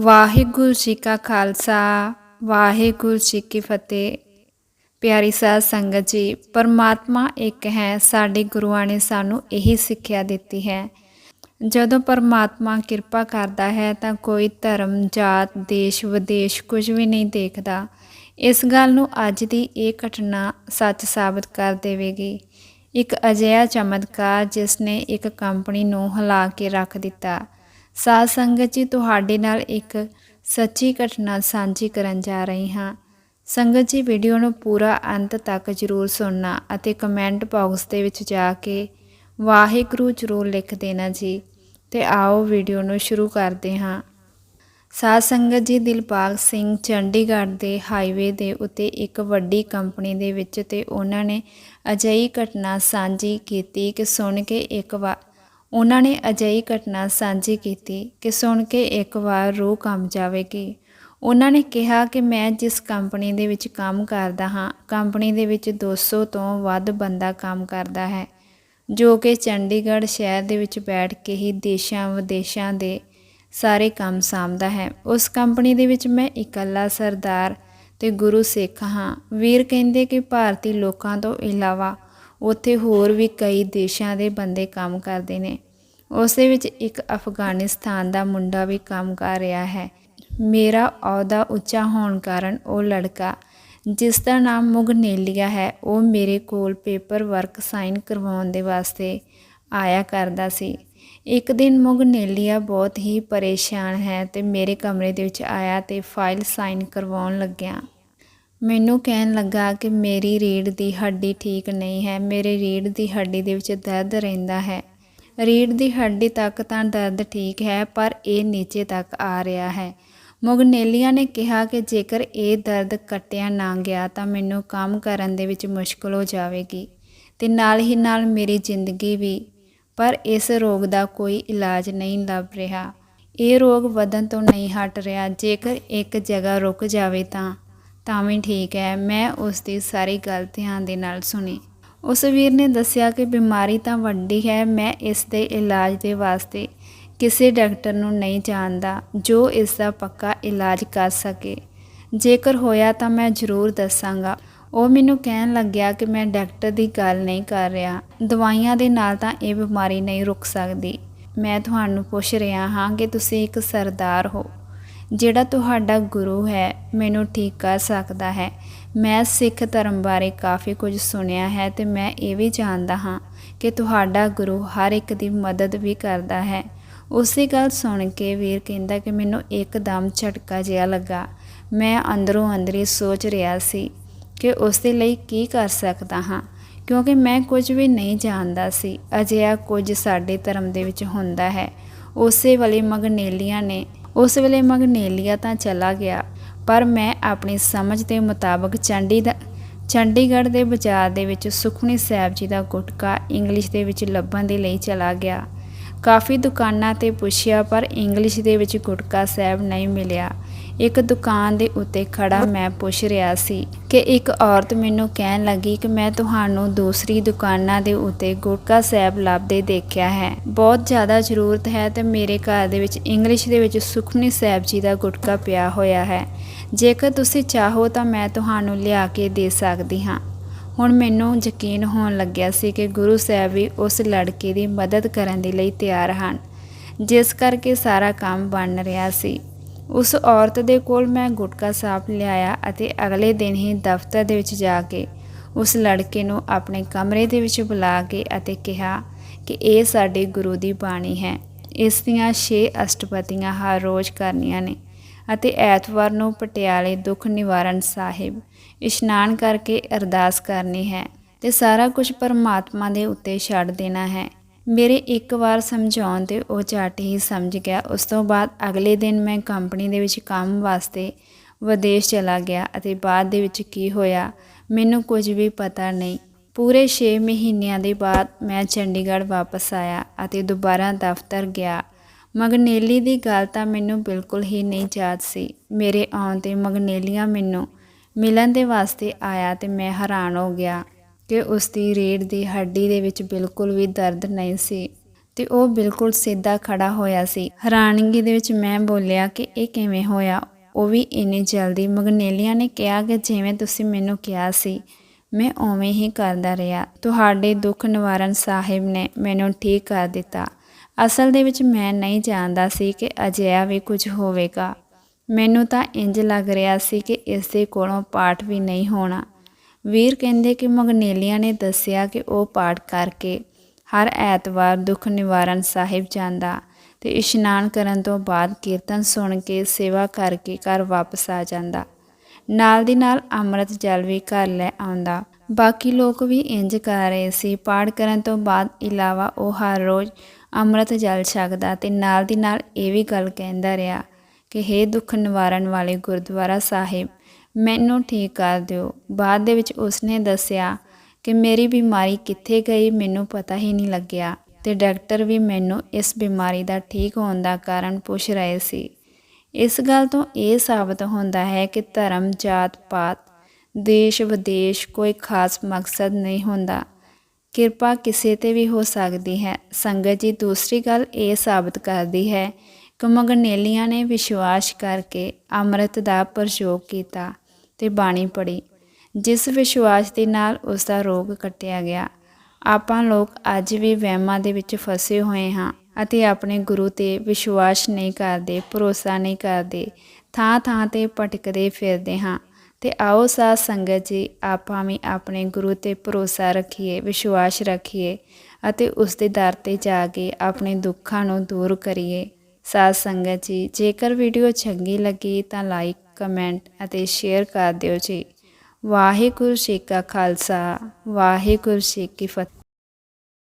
ਵਾਹਿਗੁਰੂ ਜੀ ਕਾ ਖਾਲਸਾ, ਵਾਹਿਗੁਰੂ ਜੀ ਕੀ ਫਤਿਹ। ਪਿਆਰੀ ਸਾਧ ਸੰਗਤ ਜੀ, ਪਰਮਾਤਮਾ ਇੱਕ ਹੈ, ਸਾਡੇ ਗੁਰੂਆਂ ਨੇ ਸਾਨੂੰ ਇਹੀ ਸਿੱਖਿਆ ਦਿੱਤੀ ਹੈ। ਜਦੋਂ ਪਰਮਾਤਮਾ ਕਿਰਪਾ ਕਰਦਾ ਹੈ, ਤਾਂ ਕੋਈ ਧਰਮ, ਜਾਤ, ਦੇਸ਼, ਵਿਦੇਸ਼ ਕੁਝ ਵੀ ਨਹੀਂ ਦੇਖਦਾ। ਇਸ ਗੱਲ ਨੂੰ ਅੱਜ ਦੀ ਇਹ ਘਟਨਾ ਸੱਚ ਸਾਬਤ ਕਰ ਦੇਵੇਗੀ। ਇੱਕ ਅਜਿਹਾ ਚਮਤਕਾਰ ਜਿਸ ਨੇ ਇੱਕ ਕੰਪਨੀ ਨੂੰ ਹਿਲਾ ਕੇ ਰੱਖ ਦਿੱਤਾ। ਸਾਧ ਸੰਗਤ ਜੀ, ਤੁਹਾਡੇ ਨਾਲ ਇੱਕ ਸੱਚੀ ਘਟਨਾ ਸਾਂਝੀ ਕਰਨ ਜਾ ਰਹੀ ਹਾਂ। ਸੰਗਤ ਜੀ ਵੀਡੀਓ ਨੂੰ ਪੂਰਾ ਅੰਤ ਤੱਕ ਜ਼ਰੂਰ ਸੁਣਨਾ ਅਤੇ ਕਮੈਂਟ ਬਾਕਸ ਦੇ ਵਿੱਚ ਜਾ ਕੇ ਵਾਹਿਗੁਰੂ ਜ਼ਰੂਰ ਲਿਖ ਦੇਣਾ ਜੀ ਤੇ ਆਓ ਵੀਡੀਓ ਨੂੰ ਸ਼ੁਰੂ ਕਰਦੇ ਹਾਂ। ਸਾਧ ਸੰਗਤ ਜੀ, ਦਿਲਬਾਗ ਸਿੰਘ ਚੰਡੀਗੜ੍ਹ ਦੇ ਹਾਈਵੇ ਦੇ ਉੱਤੇ ਇੱਕ ਵੱਡੀ ਕੰਪਨੀ ਦੇ ਵਿੱਚ ਤੇ ਉਹਨਾਂ ਨੇ ਅਜਿਹੀ ਘਟਨਾ ਸਾਂਝੀ ਕੀਤੀ ਕਿ ਸੁਣ ਕੇ ਇੱਕ ਵਾਰ ਉਹਨਾਂ ਨੇ ਅਜਿਹੀ ਘਟਨਾ ਸਾਂਝੀ ਕੀਤੀ ਕਿ ਸੁਣ ਕੇ ਇੱਕ ਵਾਰ ਰੂਹ ਕੰਬ ਜਾਵੇਗੀ। ਉਹਨਾਂ ਨੇ ਕਿਹਾ ਕਿ ਮੈਂ ਜਿਸ ਕੰਪਨੀ ਦੇ ਵਿੱਚ ਕੰਮ ਕਰਦਾ ਹਾਂ, ਕੰਪਨੀ ਦੇ ਵਿੱਚ 200 ਤੋਂ ਵੱਧ ਬੰਦਾ ਕੰਮ ਕਰਦਾ ਹੈ, ਜੋ ਕਿ ਚੰਡੀਗੜ੍ਹ ਸ਼ਹਿਰ ਦੇ ਵਿੱਚ ਬੈਠ ਕੇ ਹੀ ਦੇਸ਼ਾਂ ਵਿਦੇਸ਼ਾਂ ਦੇ ਸਾਰੇ ਕੰਮ ਸਾਂਭਦਾ ਹੈ। ਉਸ ਕੰਪਨੀ ਦੇ ਵਿੱਚ ਮੈਂ ਇਕੱਲਾ ਸਰਦਾਰ ਤੇ ਗੁਰੂ ਸਿੱਖ ਹਾਂ। ਵੀਰ ਕਹਿੰਦੇ ਕਿ ਭਾਰਤੀ ਲੋਕਾਂ ਤੋਂ ਇਲਾਵਾ ਉੱਥੇ ਹੋਰ ਵੀ ਕਈ ਦੇਸ਼ਾਂ ਦੇ ਬੰਦੇ ਕੰਮ ਕਰਦੇ ਨੇ। ਉਸ ਵਿੱਚ ਇੱਕ ਅਫਗਾਨਿਸਤਾਨ ਦਾ ਮੁੰਡਾ ਵੀ ਕੰਮ ਕਰ ਰਿਹਾ ਹੈ। ਮੇਰਾ ਅਹੁਦਾ ਉੱਚਾ ਹੋਣ ਕਾਰਨ ਉਹ ਲੜਕਾ, ਜਿਸ ਦਾ ਨਾਮ ਮੁਗਨੇਲੀਆ ਹੈ, ਉਹ ਮੇਰੇ ਕੋਲ ਪੇਪਰ ਵਰਕ ਸਾਈਨ ਕਰਵਾਉਣ ਦੇ ਵਾਸਤੇ ਆਇਆ ਕਰਦਾ ਸੀ। ਇੱਕ ਦਿਨ ਮੁਗਨੇਲੀਆ ਬਹੁਤ ਹੀ ਪਰੇਸ਼ਾਨ ਹੈ ਤੇ ਮੇਰੇ ਕਮਰੇ ਦੇ ਵਿੱਚ ਆਇਆ ਤੇ ਫਾਈਲ ਸਾਈਨ ਕਰਵਾਉਣ ਲੱਗਿਆ। ਮੈਨੂੰ ਕਹਿਣ ਲੱਗਾ ਕਿ ਮੇਰੀ ਰੀੜ੍ਹ ਦੀ ਹੱਡੀ ਠੀਕ ਨਹੀਂ ਹੈ। ਮੇਰੇ ਰੀੜ੍ਹ ਦੀ ਹੱਡੀ ਦੇ ਵਿੱਚ ਦਰਦ ਰਹਿੰਦਾ ਹੈ। ਰੀੜ੍ਹ ਦੀ ਹੱਡੀ ਤੱਕ ਤਾਂ ਦਰਦ ਠੀਕ ਹੈ, ਪਰ ਇਹ ਨੀਚੇ ਤੱਕ ਆ ਰਿਹਾ ਹੈ। ਮੁਗਨੇਲੀਆ ਨੇ ਕਿਹਾ ਕਿ ਜੇਕਰ ਇਹ ਦਰਦ ਕੱਟਿਆ ਨਾ ਗਿਆ ਤਾਂ ਮੈਨੂੰ ਕੰਮ ਕਰਨ ਦੇ ਵਿੱਚ ਮੁਸ਼ਕਲ ਹੋ ਜਾਵੇਗੀ ਤੇ ਨਾਲ ਹੀ ਨਾਲ ਮੇਰੀ ਜ਼ਿੰਦਗੀ ਵੀ। ਪਰ ਇਸ ਰੋਗ ਦਾ ਕੋਈ ਇਲਾਜ ਨਹੀਂ ਲੱਭ ਰਿਹਾ। ਇਹ ਰੋਗ ਵਧਣ ਤੋਂ ਨਹੀਂ ਹਟ ਰਿਹਾ। ਜੇਕਰ ਇੱਕ ਜਗ੍ਹਾ ਰੁਕ ਜਾਵੇ ਤਾਂ ਤਾਂ ਵੀ ਠੀਕ ਹੈ, ਮੈਂ ਉਸ ਦੀ ਸਾਰੀ ਗੱਲ ਧਿਆਨ ਦੇ ਨਾਲ ਸੁਣੀ। ਉਸ ਵੀਰ ਨੇ ਦੱਸਿਆ ਕਿ ਬਿਮਾਰੀ ਤਾਂ ਵੱਡੀ ਹੈ, ਮੈਂ ਇਸ ਦੇ ਇਲਾਜ ਦੇ ਵਾਸਤੇ ਕਿਸੇ ਡਾਕਟਰ ਨੂੰ ਨਹੀਂ ਜਾਣਦਾ ਜੋ ਇਸ ਦਾ ਪੱਕਾ ਇਲਾਜ ਕਰ ਸਕੇ। ਜੇਕਰ ਹੋਇਆ ਤਾਂ ਮੈਂ ਜ਼ਰੂਰ ਦੱਸਾਂਗਾ। ਉਹ ਮੈਨੂੰ ਕਹਿਣ ਲੱਗਿਆ ਕਿ ਮੈਂ ਡਾਕਟਰ ਦੀ ਗੱਲ ਨਹੀਂ ਕਰ ਰਿਹਾ। ਦਵਾਈਆਂ ਦੇ ਨਾਲ ਤਾਂ ਇਹ ਬਿਮਾਰੀ ਨਹੀਂ ਰੁਕ ਸਕਦੀ। ਮੈਂ ਤੁਹਾਨੂੰ ਪੁੱਛ ਰਿਹਾ ਹਾਂ ਕਿ ਤੁਸੀਂ ਇੱਕ ਸਰਦਾਰ ਹੋ। ਜਿਹੜਾ ਤੁਹਾਡਾ ਗੁਰੂ ਹੈ, ਮੈਨੂੰ ਠੀਕ ਕਰ ਸਕਦਾ ਹੈ। ਮੈਂ ਸਿੱਖ ਧਰਮ ਬਾਰੇ ਕਾਫੀ ਕੁਝ ਸੁਣਿਆ ਹੈ ਤੇ ਮੈਂ ਇਹ ਵੀ ਜਾਣਦਾ ਹਾਂ ਕਿ ਤੁਹਾਡਾ ਗੁਰੂ ਹਰ ਇੱਕ ਦੀ ਮਦਦ ਵੀ ਕਰਦਾ ਹੈ। ਉਸੇ ਗੱਲ ਸੁਣ ਕੇ ਵੀਰ ਕਹਿੰਦਾ ਕਿ ਮੈਨੂੰ ਇੱਕਦਮ ਝਟਕਾ ਜਿਹਾ ਲੱਗਾ। ਮੈਂ ਅੰਦਰੋਂ ਅੰਦਰੀ ਸੋਚ ਰਿਹਾ ਸੀ ਕਿ ਉਸ ਦੇ ਲਈ ਕੀ ਕਰ ਸਕਦਾ ਹਾਂ, ਕਿਉਂਕਿ ਮੈਂ ਕੁਝ ਵੀ ਨਹੀਂ ਜਾਣਦਾ ਸੀ। ਅਜਿਹਾ ਕੁਝ ਸਾਡੇ ਧਰਮ ਦੇ ਵਿੱਚ ਹੁੰਦਾ ਹੈ। ਉਸੇ ਵੇਲੇ ਮਗਨੇਲੀਆਂ ਨੇ ਉਸ ਵੇਲੇ ਮਗਨੇਲੀਆ ਤਾਂ ਚਲਾ ਗਿਆ, ਪਰ ਮੈਂ ਆਪਣੀ ਸਮਝ ਦੇ ਮੁਤਾਬਕ ਚੰਡੀ ਦਾ ਚੰਡੀਗੜ੍ਹ ਦੇ ਬਾਜ਼ਾਰ ਦੇ ਵਿੱਚ ਸੁਖਣੀ ਸਾਹਿਬ ਜੀ ਦਾ ਗੁਟਕਾ ਇੰਗਲਿਸ਼ ਦੇ ਵਿੱਚ ਲੱਭਣ ਦੇ ਲਈ ਚਲਾ ਗਿਆ। ਕਾਫੀ ਦੁਕਾਨਾਂ ਤੇ ਪੁੱਛਿਆ ਪਰ ਇੰਗਲਿਸ਼ ਦੇ ਵਿੱਚ ਗੁਟਕਾ ਸਾਹਿਬ ਨਹੀਂ ਮਿਲਿਆ। ਇੱਕ ਦੁਕਾਨ ਦੇ ਉੱਤੇ ਖੜਾ ਮੈਂ ਪੁੱਛ ਰਿਹਾ ਸੀ ਕਿ ਇੱਕ ਔਰਤ ਮੈਨੂੰ ਕਹਿਣ ਲੱਗੀ ਕਿ ਮੈਂ ਤੁਹਾਨੂੰ ਦੂਸਰੀ ਦੁਕਾਨਾਂ ਦੇ ਉੱਤੇ ਗੁਟਕਾ ਸਾਹਿਬ ਲੱਭਦੇ ਦੇਖਿਆ ਹੈ। ਬਹੁਤ ਜ਼ਿਆਦਾ ਜ਼ਰੂਰਤ ਹੈ ਤੇ ਮੇਰੇ ਘਰ ਦੇ ਵਿੱਚ ਇੰਗਲਿਸ਼ ਦੇ ਵਿੱਚ ਸੁਖਨੀ ਸਾਹਿਬ ਜੀ ਦਾ ਗੁਟਕਾ ਪਿਆ ਹੋਇਆ ਹੈ। ਜੇਕਰ ਤੁਸੀਂ ਚਾਹੋ ਤਾਂ ਮੈਂ ਤੁਹਾਨੂੰ ਲਿਆ ਕੇ ਦੇ ਸਕਦੀ ਹਾਂ। ਹੁਣ ਮੈਨੂੰ ਯਕੀਨ ਹੋਣ ਲੱਗਿਆ ਸੀ ਕਿ ਗੁਰੂ ਸਾਹਿਬ ਵੀ ਉਸ ਲੜਕੇ ਦੀ ਮਦਦ ਕਰਨ ਦੇ ਲਈ ਤਿਆਰ ਹਨ, ਜਿਸ ਕਰਕੇ ਸਾਰਾ ਕੰਮ ਬਣ ਰਿਹਾ ਸੀ। ਉਸ ਔਰਤ ਦੇ ਕੋਲ ਮੈਂ ਗੁਟਕਾ ਸਾਫ਼ ਲਿਆਇਆ ਅਤੇ ਅਗਲੇ ਦਿਨ ਹੀ ਦਫ਼ਤਰ ਦੇ ਵਿੱਚ ਜਾ ਕੇ ਉਸ ਲੜਕੇ ਨੂੰ ਆਪਣੇ ਕਮਰੇ ਦੇ ਵਿੱਚ ਬੁਲਾ ਕੇ ਅਤੇ ਕਿਹਾ ਕਿ ਇਹ ਸਾਡੇ ਗੁਰੂ ਦੀ ਬਾਣੀ ਹੈ। ਇਸ ਦੀਆਂ 6 ਅਸ਼ਟਪਦੀਆਂ ਹਰ ਰੋਜ਼ ਕਰਨੀਆਂ ਨੇ ਅਤੇ ਐਤਵਾਰ ਨੂੰ ਪਟਿਆਲੇ ਦੁੱਖ ਨਿਵਾਰਨ ਸਾਹਿਬ ਇਸ਼ਨਾਨ ਕਰਕੇ ਅਰਦਾਸ ਕਰਨੀ ਹੈ ਤੇ ਸਾਰਾ ਕੁਝ ਪਰਮਾਤਮਾ ਦੇ ਉੱਤੇ ਛੱਡ ਦੇਣਾ ਹੈ। ਮੇਰੇ ਇੱਕ ਵਾਰ ਸਮਝਾਉਣ ਤੇ ਉਹ ਝਟ ਹੀ ਸਮਝ ਗਿਆ। ਉਸ ਤੋਂ ਬਾਅਦ ਅਗਲੇ ਦਿਨ ਮੈਂ ਕੰਪਨੀ ਦੇ ਵਿੱਚ ਕੰਮ ਵਾਸਤੇ ਵਿਦੇਸ਼ ਚਲਾ ਗਿਆ ਅਤੇ ਬਾਅਦ ਦੇ ਵਿੱਚ ਕੀ ਹੋਇਆ ਮੈਨੂੰ ਕੁਝ ਵੀ ਪਤਾ ਨਹੀਂ। ਪੂਰੇ 6 ਮਹੀਨਿਆਂ ਦੇ ਬਾਅਦ ਮੈਂ ਚੰਡੀਗੜ੍ਹ ਵਾਪਸ ਆਇਆ ਅਤੇ ਦੁਬਾਰਾ ਦਫ਼ਤਰ ਗਿਆ। ਮਗਨੇਲੀ ਦੀ ਗੱਲ ਤਾਂ ਮੈਨੂੰ ਬਿਲਕੁਲ ਹੀ ਨਹੀਂ ਯਾਦ ਸੀ। ਮੇਰੇ ਆਉਣ ਤੇ ਮਗਨੇਲੀਆਂ ਮੈਨੂੰ ਮਿਲਣ ਦੇ ਵਾਸਤੇ ਆਇਆ ਤੇ ਮੈਂ ਹੈਰਾਨ ਹੋ ਗਿਆ। ਕਿ ਉਸ ਦੀ ਰੀੜ ਦੀ ਹੱਡੀ ਦੇ ਵਿੱਚ ਬਿਲਕੁਲ ਵੀ ਦਰਦ ਨਹੀਂ ਸੀ ਤੇ ਉਹ ਬਿਲਕੁਲ ਸਿੱਧਾ ਖੜਾ ਹੋਇਆ ਸੀ। ਹੈਰਾਨਗੀ ਦੇ ਵਿੱਚ ਮੈਂ ਬੋਲਿਆ ਕਿ ਇਹ ਕਿਵੇਂ ਹੋਇਆ? ਉਹ ਵੀ ਇੰਨੀ ਜਲਦੀ ਮਗਨੇਲੀਆ ਨੇ ਕਿਹਾ ਕਿ ਜਿਵੇਂ ਤੁਸੀਂ ਮੈਨੂੰ ਕਿਹਾ ਸੀ, ਮੈਂ ਉਵੇਂ ਹੀ ਕਰਦਾ ਰਿਹਾ। ਤੁਹਾਡੇ ਦੁੱਖ ਨਿਵਾਰਨ ਸਾਹਿਬ ਨੇ ਮੈਨੂੰ ਠੀਕ ਕਰ ਦਿੱਤਾ। ਅਸਲ ਦੇ ਵਿੱਚ ਮੈਂ ਨਹੀਂ ਜਾਣਦਾ ਸੀ ਕਿ ਅਜਿਹਾ ਵੀ ਕੁਝ ਹੋਵੇਗਾ। ਮੈਨੂੰ ਤਾਂ ਇੰਜ ਲੱਗ ਰਿਹਾ ਸੀ ਕਿ ਇਸ ਦੇ ਕੋਲੋਂ ਪਾਠ ਵੀ ਨਹੀਂ ਹੋਣਾ। ਵੀਰ ਕਹਿੰਦੇ ਕਿ ਮਗਨੇਲੀਆਂ ਨੇ ਦੱਸਿਆ ਕਿ ਉਹ ਪਾਠ ਕਰਕੇ ਹਰ ਐਤਵਾਰ ਦੁੱਖ ਨਿਵਾਰਨ ਸਾਹਿਬ ਜਾਂਦਾ ਤੇ ਇਸ਼ਨਾਨ ਕਰਨ ਤੋਂ ਬਾਅਦ ਕੀਰਤਨ ਸੁਣ ਕੇ ਸੇਵਾ ਕਰਕੇ ਘਰ ਵਾਪਸ ਆ ਜਾਂਦਾ। ਨਾਲ ਦੀ ਨਾਲ ਅੰਮ੍ਰਿਤ ਜਲ ਵੀ ਘਰ ਲੈ ਆਉਂਦਾ। ਬਾਕੀ ਲੋਕ ਵੀ ਇੰਜ ਕਰ ਰਹੇ ਸੀ। ਪਾਠ ਕਰਨ ਤੋਂ ਬਾਅਦ ਇਲਾਵਾ ਉਹ ਹਰ ਰੋਜ਼ ਅੰਮ੍ਰਿਤ ਜਲ ਛਕਦਾ ਤੇ ਨਾਲ ਦੀ ਨਾਲ ਇਹ ਵੀ ਗੱਲ ਕਹਿੰਦਾ ਰਿਹਾ ਕਿ हे ਦੁੱਖ ਨਿਵਾਰਨ ਵਾਲੇ ਗੁਰਦੁਆਰਾ ਸਾਹਿਬ ਮੈਨੂੰ ਠੀਕ ਕਰ ਦਿਓ। ਬਾਅਦ ਦੇ ਵਿੱਚ ਉਸਨੇ ਦੱਸਿਆ ਕਿ ਮੇਰੀ ਬਿਮਾਰੀ ਕਿੱਥੇ ਗਈ ਮੈਨੂੰ ਪਤਾ ਹੀ ਨਹੀਂ ਲੱਗਿਆ ਤੇ ਡਾਕਟਰ ਵੀ ਮੈਨੂੰ ਇਸ ਬਿਮਾਰੀ ਦਾ ਠੀਕ ਹੋਣ ਦਾ ਕਾਰਨ ਪੁੱਛ ਰਹੇ ਸੀ। ਇਸ ਗੱਲ ਤੋਂ ਇਹ ਸਾਬਤ ਹੁੰਦਾ ਹੈ ਕਿ ਧਰਮ, ਜਾਤ, ਪਾਤ, ਦੇਸ਼, ਵਿਦੇਸ਼ ਕੋਈ ਖਾਸ ਮਕਸਦ ਨਹੀਂ ਹੁੰਦਾ। ਕਿਰਪਾ ਕਿਸੇ ਤੇ ਵੀ ਹੋ ਸਕਦੀ ਹੈ। ਸੰਗਤ ਜੀ, ਦੂਸਰੀ ਗੱਲ ਇਹ ਸਾਬਤ ਕਰਦੀ ਹੈ ਕਿ ਮਗਨੇਲੀਆਂ ਨੇ ਵਿਸ਼ਵਾਸ ਕਰਕੇ ਅੰਮ੍ਰਿਤ ਦਾ ਪ੍ਰਯੋਗ ਕੀਤਾ। ਤੇ ਬਾਣੀ ਪੜ੍ਹੀ, ਜਿਸ ਵਿਸ਼ਵਾਸ ਦੇ ਨਾਲ ਉਸ ਦਾ ਰੋਗ ਕੱਟਿਆ ਗਿਆ। ਆਪਾਂ ਲੋਕ ਅੱਜ ਵੀ ਵਹਿਮਾਂ ਦੇ ਵਿੱਚ ਫਸੇ ਹੋਏ ਹਾਂ ਅਤੇ ਆਪਣੇ ਗੁਰੂ ਤੇ ਵਿਸ਼ਵਾਸ ਨਹੀਂ ਕਰਦੇ, ਭਰੋਸਾ ਨਹੀਂ ਕਰਦੇ ਥਾਂ ਥਾਂ ਤੇ ਭਟਕਦੇ ਫਿਰਦੇ ਹਾਂ। ਤੇ ਆਓ ਸਾਧ ਸੰਗਤ ਜੀ, ਆਪਾਂ ਵੀ ਆਪਣੇ ਗੁਰੂ ਤੇ ਭਰੋਸਾ ਰੱਖੀਏ, ਵਿਸ਼ਵਾਸ ਰੱਖੀਏ ਅਤੇ ਉਸ ਦੇ ਦਰ ਤੇ ਜਾ ਕੇ ਆਪਣੇ ਦੁੱਖਾਂ ਨੂੰ ਦੂਰ ਕਰੀਏ। ਸਾਧ ਸੰਗਤ ਜੀ, ਜੇਕਰ ਵੀਡੀਓ ਚੰਗੀ ਲੱਗੀ ਤਾਂ ਲਾਈਕ ਕਮੈਂਟ ਅਤੇ ਸ਼ੇਅਰ ਕਰ ਦਿਓ ਜੀ। ਵਾਹਿਗੁਰੂ ਜੀ ਕਾ ਖਾਲਸਾ ਵਾਹਿਗੁਰੂ ਜੀ ਕੀ ਫਤਿਹ।